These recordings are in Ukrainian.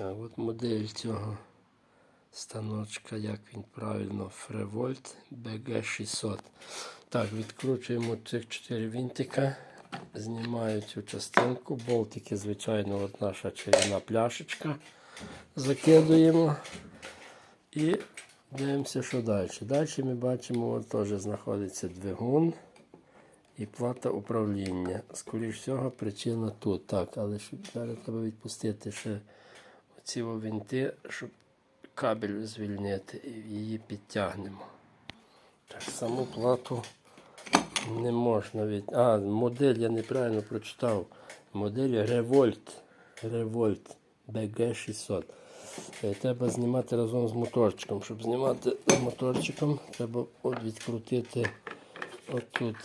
От модель цього станочка, як він правильно, Frevolt BG600. Так, відкручуємо цих 4 вінтика, знімаю цю частинку, болтики, звичайно, от наша чайна пляшечка. Закидуємо і дивимося, що далі. Далі ми бачимо, от теж знаходиться двигун і плата управління. Скоріш всього, причина тут. Так, але щоб зараз треба відпустити ще оці о винти, щоб кабель звільнити і її підтягнемо. Так, саму плату не можна від. А, модель я неправильно прочитав. Модель Revolt. Revolt BG600. Е, Треба знімати разом з моторчиком. Щоб знімати з моторчиком, треба от відкрутити отут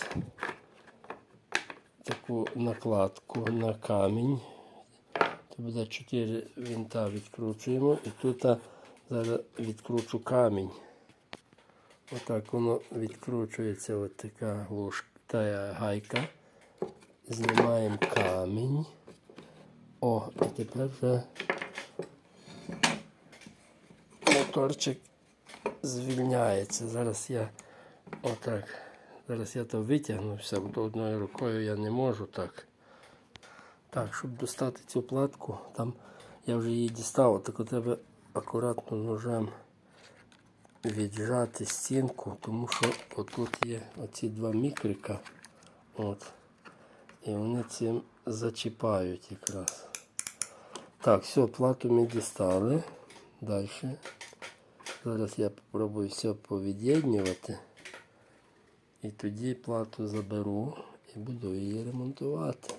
таку накладку на камінь. Це буде 4 винта відкручуємо і тут зараз відкручу камінь. Отак воно відкручується от така глушка, та гайка. Знімаємо камінь. О, і тепер вже моторчик звільняється. Зараз я отак. Зараз я то витягну все, бо одною рукою я не можу так. Так, щоб достати цю платку, там я вже її дістав, так треба акуратно ножем віджати стінку, тому що отут є оці два мікрика. От. І вони цим зачіпають якраз. Так, все, плату ми дістали. Далі. Зараз я спробую все повід'єднювати. І тоді плату заберу і буду її ремонтувати.